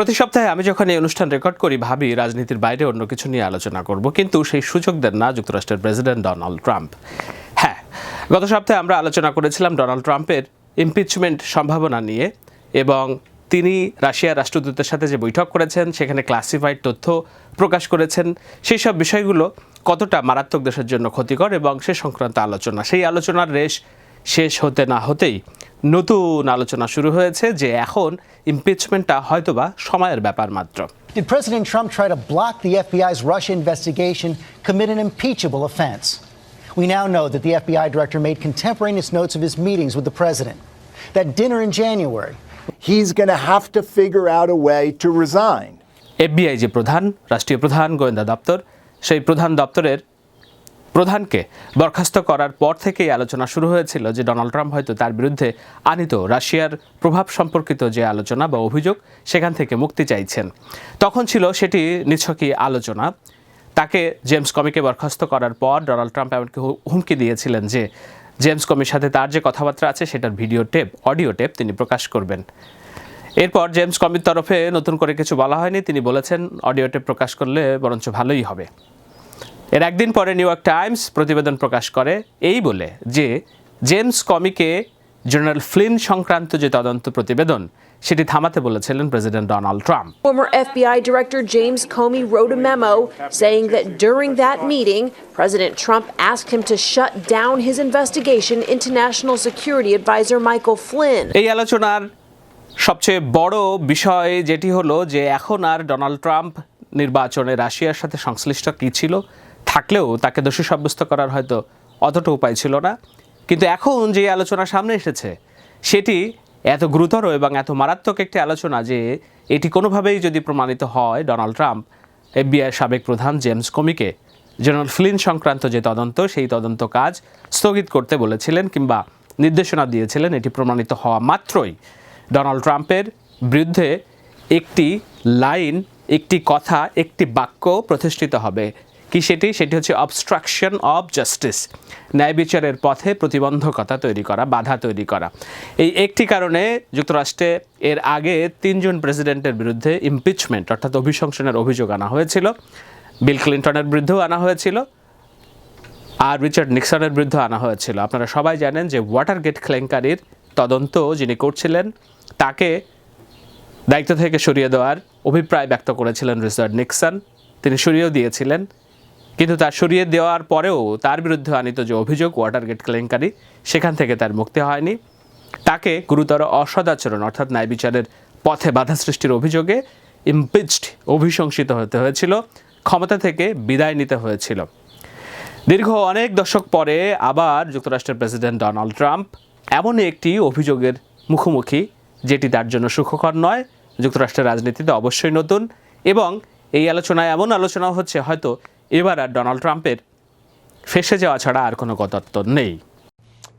প্রতি সপ্তাহে আমি যখন এই অনুষ্ঠান রেকর্ড করি, ভাবি রাজনীতির বাইরে অন্য কিছু নিয়ে আলোচনা করব, কিন্তু সেই সুযোগ দেন না যুক্তরাষ্ট্রের প্রেসিডেন্ট ডোনাল্ড ট্রাম্প। হ্যাঁ গত সপ্তাহে আমরা আলোচনা করেছিলাম ডোনাল্ড ট্রাম্পের ইমপিচমেন্ট সম্ভাবনা নিয়ে এবং তিনি রাশিয়ার রাষ্ট্রদূতের সাথে যে বৈঠক করেছেন, সেখানে ক্লাসিফাইড তথ্য প্রকাশ করেছেন, সেই সব বিষয়গুলো কতটা মারাত্মক দেশের জন্য ক্ষতিকর এবং সে সংক্রান্ত আলোচনা। সেই আলোচনার রেশ শেষ হতে না হতেই নতুন আলোচনা শুরু হয়েছে যে এখন ইমপিচমেন্টটা হয়তোবা সময়ের ব্যাপার মাত্র Did President Trump try to block the FBI's Russia investigation, commit an impeachable offense? We now know that the FBI director made contemporaneous notes of his meetings with the president. That dinner in January, he's going to have to figure out a way to resign. FBI যে প্রধান রাষ্ট্রীয় প্রধান গোয়েন্দা দপ্তর সেই প্রধান দপ্তরের প্রধানকে বরখাস্ত করার পর থেকেই আলোচনা শুরু হয়েছিল যে ডোনাল্ড ট্রাম্প হয়তো তার বিরুদ্ধে আনিত রাশিয়ার প্রভাব সম্পর্কিত যে আলোচনা বা অভিযোগ, সেখান থেকে মুক্তি চাইছেন। তখন ছিল সেটি নিছকই আলোচনা। তাকে জেমস কমিকে বরখাস্ত করার পর ডোনাল্ড ট্রাম্প এমনকি হুমকি দিয়েছিলেন যে জেমস কমির সাথে তার যে কথাবার্তা আছে, সেটার ভিডিও টেপ, অডিও টেপ তিনি প্রকাশ করবেন। এরপর জেমস কমির তরফে নতুন করে কিছু বলা হয়নি। তিনি বলেছেন, অডিও টেপ প্রকাশ করলে বরঞ্চ ভালোই হবে। এর একদিন পরে নিউ ইয়র্ক টাইমস প্রতিবেদন প্রকাশ করে এই বলে যে জেমস কমিকে জেনারেল ফ্লিন সংক্রান্ত যে তদন্ত প্রতিবেদন সেটি থামাতে বলেছিলেন president Donald Trump Former FBI Director James Comey wrote a memo saying that during that meeting, President Trump asked him to shut down his investigation into National Security Advisor Michael Flynn. এই আলোচনার সবচেয়ে বড় বিষয় যেটি হলো যে এখন আর Donald Trump নির্বাচনে রাশিয়ার সাথে সংশ্লিষ্ট কী ছিল থাকলেও তাকে দোষী সাব্যস্ত করার হয়তো অতটা উপায় ছিল না। কিন্তু এখন যে আলোচনা সামনে এসেছে, সেটি এত গুরুতর এবং এত মারাত্মক একটি আলোচনা যে এটি কোনোভাবেই যদি প্রমাণিত হয়, ডোনাল্ড ট্রাম্প, এফবিআই সাবেক প্রধান জেমস কমিকে, জেনারেল ফ্লিন সংক্রান্ত যে তদন্ত, সেই তদন্ত কাজ স্থগিত করতে বলেছিলেন কিংবা নির্দেশনা দিয়েছিলেন। এটি প্রমাণিত হওয়া মাত্রই ডোনাল্ড ট্রাম্পের বিরুদ্ধে একটি লাইন, একটি কথা, একটি বাক্য প্রতিষ্ঠিত হবে। কি সেটি? সেটি হচ্ছে অবস্ট্রাকশন অব জাস্টিস ন্যায় বিচারের পথে প্রতিবন্ধকতা তৈরি করা, বাধা তৈরি করা। এই একটি কারণে যুক্তরাষ্ট্রে এর আগে তিনজন প্রেসিডেন্টের বিরুদ্ধে ইমপিচমেন্ট অর্থাৎ অভিশংসনের অভিযোগ আনা হয়েছিল। বিল ক্লিন্টনের বিরুদ্ধেও আনা হয়েছিল। আর রিচার্ড নিক্সনের বিরুদ্ধে আনা হয়েছিল। আপনারা সবাই জানেন যে ওয়াটার গেট কেলেঙ্কারির তদন্ত যিনি করছিলেন, তাকে দায়িত্ব থেকে সরিয়ে দেওয়ার অভিপ্রায় ব্যক্ত করেছিলেন রিচার্ড নিক্সন। তিনি সরিয়েও দিয়েছিলেন। কিন্তু তার সরিয়ে দেওয়ার পরেও তার বিরুদ্ধে আনিত যে অভিযোগ ওয়াটার গেট কেলেঙ্কারি, সেখান থেকে তার মুক্তি হয়নি। তাকে গুরুতর অসদাচরণ, অর্থাৎ ন্যায় বিচারের পথে বাধা সৃষ্টির অভিযোগে ইমপিচড অভিশংসিত হতে হয়েছিল, ক্ষমতা থেকে বিদায় নিতে হয়েছিল। দীর্ঘ অনেক দশক পরে আবার যুক্তরাষ্ট্রের প্রেসিডেন্ট ডোনাল্ড ট্রাম্প এমনই একটি অভিযোগের মুখোমুখি, যেটি তার জন্য সুখকর নয়। যুক্তরাষ্ট্রের রাজনীতিতে অবশ্যই নতুন এবং এই আলোচনায় এমন আলোচনা হচ্ছে, হয়তো এবার আর ডোনাল্ড ট্রাম্পের ফেসে যাওয়া ছাড়া আর কোনো গতাত্ব নেই।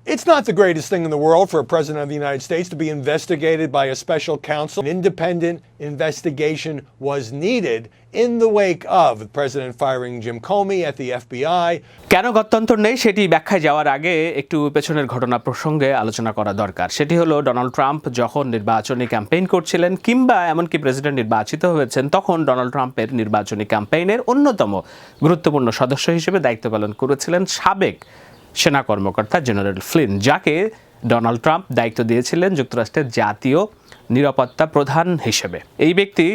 It's not the greatest thing in the world for a president of the United States to be investigated by a special counsel. An independent investigation was needed in the wake of the president firing Jim Comey at the FBI. কেন গত্যন্তর নেই সেটি ব্যাখ্যায় যাওয়ার আগে একটু পেছনের ঘটনা প্রসঙ্গে আলোচনা করা দরকার সেটি হলো ডোনাল্ড ট্রাম্প যখন নির্বাচনী ক্যাম্পেইন করছিলেন কিংবা এমনকি প্রেসিডেন্ট নির্বাচিত হয়েছেন তখন ডোনাল্ড ট্রাম্পের নির্বাচনী ক্যাম্পেইনের অন্যতম গুরুত্বপূর্ণ সদস্য হিসেবে দায়িত্ব পালন করেছিলেন সাবেক সেনা কর্মকর্তা জেনারেল ফ্লিন, যাকে ডোনাল্ড ট্রাম্প দায়িত্ব দিয়েছিলেন যুক্তরাষ্ট্রের জাতীয় নিরাপত্তা প্রধান হিসেবে। এই ব্যক্তি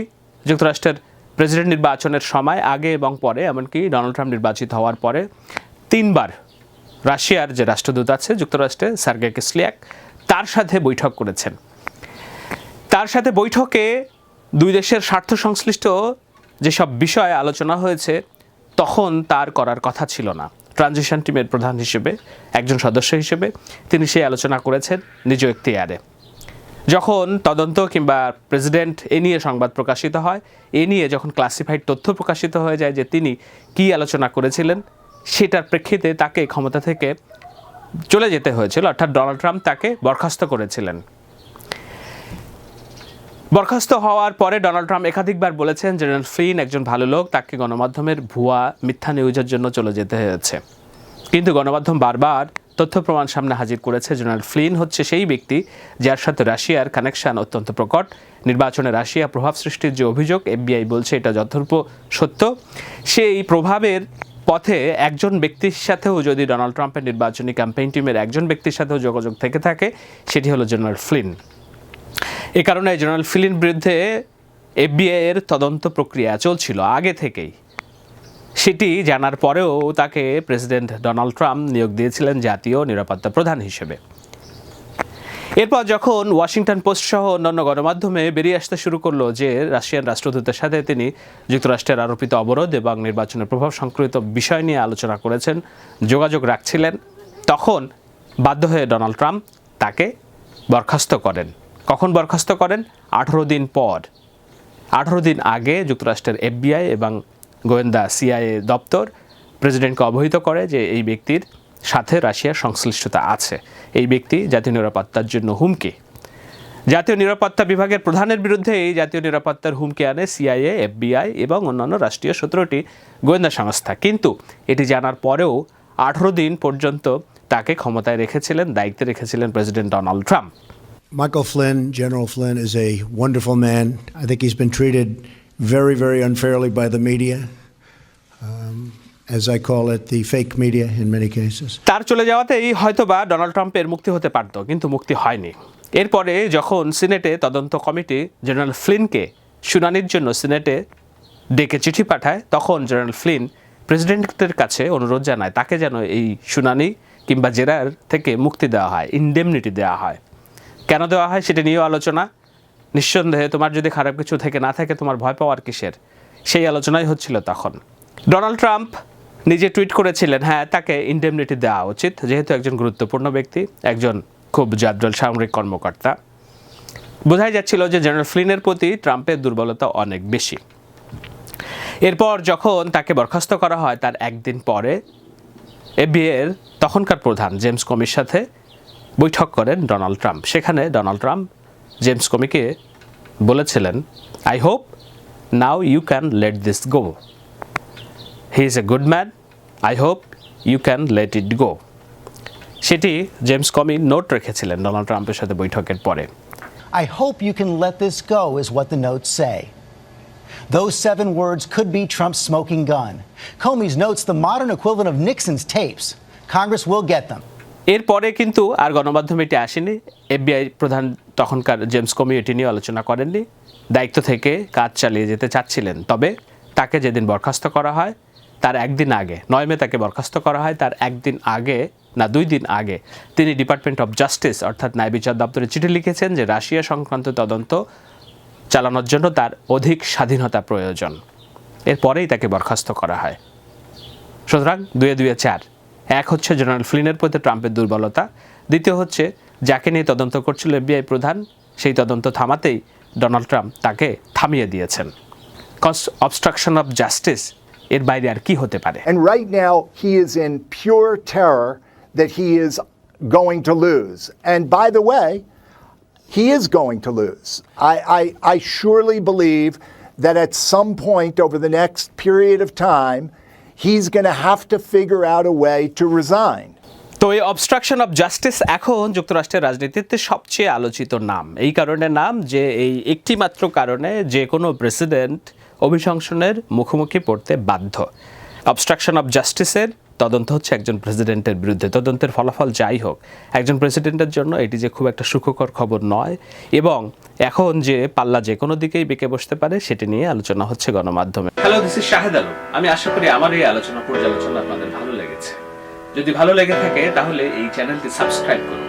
যুক্তরাষ্ট্রের প্রেসিডেন্ট নির্বাচনের সময় আগে এবং পরে, এমনকি ডোনাল্ড ট্রাম্প নির্বাচিত হওয়ার পরে তিনবার রাশিয়ার যে রাষ্ট্রদূত আছে যুক্তরাষ্ট্রে, সার্গে কিসলিয়াক, তার সাথে বৈঠক করেছেন। তার সাথে বৈঠকে দুই দেশের স্বার্থ সংশ্লিষ্ট যেসব বিষয়ে আলোচনা হয়েছে, তখন তার করার কথা ছিল না। ট্রানজিশন টিমের প্রধান হিসেবে, একজন সদস্য হিসেবে তিনি সেই আলোচনা করেছেন নিজ এখতিয়ারে যখন তদন্ত কিংবা প্রেসিডেন্ট এ নিয়ে সংবাদ প্রকাশিত হয়, এ নিয়ে যখন ক্লাসিফাইড তথ্য প্রকাশিত হয়ে যায় যে তিনি কী আলোচনা করেছিলেন, সেটার প্রেক্ষিতে তাকে ক্ষমতা থেকে চলে যেতে হয়েছিল, অর্থাৎ ডোনাল্ড ট্রাম্প তাকে বরখাস্ত করেছিলেন। বরখাস্ত হওয়ার পরে ডোনাল্ড ট্রাম্প একাধিকবার বলেছেন জেনারেল ফ্লিন একজন ভালো লোক, তাকে গণমাধ্যমের ভুয়া মিথ্যা নিউজের জন্য চলে যেতে হয়েছে। কিন্তু গণমাধ্যম বারবার তথ্য প্রমাণ সামনে হাজির করেছে জেনারেল ফ্লিন হচ্ছে সেই ব্যক্তি যার সাথে রাশিয়ার কানেকশন অত্যন্ত প্রকট। নির্বাচনে রাশিয়া প্রভাব সৃষ্টির যে অভিযোগ, এফবিআই বলছে এটা যথার্থ সত্য। সেই প্রভাবের পথে একজন ব্যক্তির সাথেও যদি ডোনাল্ড ট্রাম্পের নির্বাচনী ক্যাম্পেইন টিমের একজন ব্যক্তির সাথেও যোগাযোগ থেকে থাকে, সেটি হলো জেনারেল ফ্লিন এ কারণে জেনারেল ফিলিন বিরুদ্ধে এফবিআই এর তদন্ত প্রক্রিয়া চলছিল আগে থেকেই। সেটি জানার পরেও তাকে প্রেসিডেন্ট ডোনাল্ড ট্রাম্প নিয়োগ দিয়েছিলেন জাতীয় নিরাপত্তা প্রধান হিসেবে। এরপর যখন ওয়াশিংটন পোস্ট সহ অন্যান্য গণমাধ্যমে বেরিয়ে আসতে শুরু করল যে রাশিয়ান রাষ্ট্রদূতের সাথে তিনি যুক্তরাষ্ট্রের আরোপিত অবরোধ এবং নির্বাচনের প্রভাব সংক্রান্ত বিষয় নিয়ে আলোচনা করেছেন, যোগাযোগ রাখছিলেন, তখন বাধ্য হয়ে ডোনাল্ড ট্রাম্প তাকে বরখাস্ত করেন। কখন বরখাস্ত করেন? আঠারো দিন পর। আঠারো দিন আগে যুক্তরাষ্ট্রের এফবিআই এবং গোয়েন্দা সিআইএ দপ্তর প্রেসিডেন্টকে অবহিত করে যে এই ব্যক্তির সাথে রাশিয়ার সংশ্লিষ্টতা আছে। এই ব্যক্তি জাতীয় নিরাপত্তার জন্য হুমকি। জাতীয় নিরাপত্তা বিভাগের প্রধানের বিরুদ্ধে এই জাতীয় নিরাপত্তার হুমকি আনে সিআইএ, এফবিআই এবং অন্যান্য রাষ্ট্রীয় সতেরোটি গোয়েন্দা সংস্থা। কিন্তু এটি জানার পরেও আঠারো দিন পর্যন্ত তাকে ক্ষমতায় রেখেছিলেন, দায়িত্বে রেখেছিলেন president Donald Trump. Michael Flynn, General Flynn, is a wonderful man. I think he's been treated very, very unfairly by the media, um, as I call it, the fake media in many cases. তার চলে যাওয়াতেই হয়তোবা Donald ট্রাম্পের মুক্তি হতে পারত কিন্তু মুক্তি হয়নি এরপরে যখন সিনেটে তদন্ত কমিটি জেনারেল ফ্লিনকে শুনানির জন্য সিনেটে ডেকে চিঠি পাঠায় তখন জেনারেল ফ্লিন প্রেসিডেন্টের কাছে অনুরোধ জানায় তাকে যেন এই শুনানি কিংবা জেরার থেকে মুক্তি দেওয়া হয় ইনডেমনিটি দেওয়া হয় কেন দেওয়া হয় সেটা নিয়েও আলোচনা। নিঃসন্দেহে তোমার যদি খারাপ কিছু থেকে না থাকে, তোমার ভয় পাওয়ার কিসের? সেই আলোচনাই হচ্ছিল তখন। ডোনাল্ড ট্রাম্প নিজে টুইট করেছিলেন হ্যাঁ তাকে ইনডেমনিটি দেওয়া উচিত, যেহেতু একজন গুরুত্বপূর্ণ ব্যক্তি, একজন খুব জাদ্রল সামরিক কর্মকর্তা। বোঝাই যাচ্ছিল যে জেনারেল ফ্লিনের প্রতি ট্রাম্পের দুর্বলতা অনেক বেশি। এরপর যখন তাকে বরখাস্ত করা হয়, তার একদিন পরে এফবিএর তখনকার প্রধান জেমস কমির সাথে বৈঠক করেন ডোনাল্ড ট্রাম্প সেখানে ডোনাল্ড ট্রাম্প জেমস কমিকে বলেছিলেন I hope now you can let this go he is a good man I hope you can let it go সেটি জেমস কমি নোট রেখেছিলেন ডোনাল্ড ট্রাম্পের সাথে বৈঠকের পরে I hope you can let this go, is what the notes say. Those seven words could be Trump's smoking gun. Comey's notes the modern equivalent of Nixon's tapes. Congress will get them. এরপরে কিন্তু আর গণমাধ্যমে এটি আসেনি। FBI প্রধান তখনকার James কমি এটি নিয়ে আলোচনা করেননি। দায়িত্ব থেকে কাজ চালিয়ে যেতে চাচ্ছিলেন। তবে তাকে যেদিন বরখাস্ত করা হয়, তার একদিন আগে, নয় মে তাকে বরখাস্ত করা হয়, তার একদিন আগে, না, দুই দিন আগে তিনি ডিপার্টমেন্ট অফ জাস্টিস, অর্থাৎ ন্যায় বিচার দপ্তরে চিঠি লিখেছেন যে রাশিয়া সংক্রান্ত তদন্ত চালানোর জন্য তার অধিক স্বাধীনতা প্রয়োজন। এরপরেই তাকে বরখাস্ত করা হয়। সুতরাং দুয়ে দুয়ে চার। এক হচ্ছে জেনারেল ফ্লিনের প্রতি ট্রাম্পের দুর্বলতা দ্বিতীয় হচ্ছে যাকে নিয়ে তদন্ত করছিল এফবিআই প্রধান সেই তদন্ত থামাতেই ডোনাল্ড ট্রাম্প তাকে থামিয়ে দিয়েছেন কজ অবস্ট্রাকশন অফ জাস্টিস এর বাইরে আর কি হতে পারে And right now, he is in pure terror that he is going to lose. And by the way, he is going to lose. I, I, I surely believe that at some point over the next period of time, he's going to have to figure out a way to resign. তো এই obstruction of justice এখন যুক্তরাষ্ট্রের রাজনীতিতে সবচেয়ে আলোচিত নাম এই কারণে নাম যে এই একটি মাত্র কারণে যে কোনো প্রেসিডেন্ট অভিশংসনের মুখোমুখি পড়তে বাধ্য অবস্ট্রাকশন অফ জাস্টিসের তদন্ত হচ্ছে একজন প্রেসিডেন্টের বিরুদ্ধে। তদন্তের ফলাফল যাই হোক, একজন প্রেসিডেন্টের জন্য এটি যে খুব একটা সুখকর খবর নয় এবং এখন যে পাল্লা যে কোনো দিকেই বেঁকে বসতে পারে, সেটি নিয়ে আলোচনা হচ্ছে গণমাধ্যমে। Hello this is Shahed Alam. আমি আশা করি আমার এই আলোচনা পর্যালোচনা আপনাদের ভালো লেগেছে। যদি ভালো লেগে থাকে, তাহলে এই চ্যানেলটি সাবস্ক্রাইব করুন।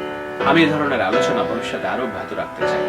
আমি এই ধরনের আলোচনা ভবিষ্যতে আরও অব্যাহত রাখতে চাই।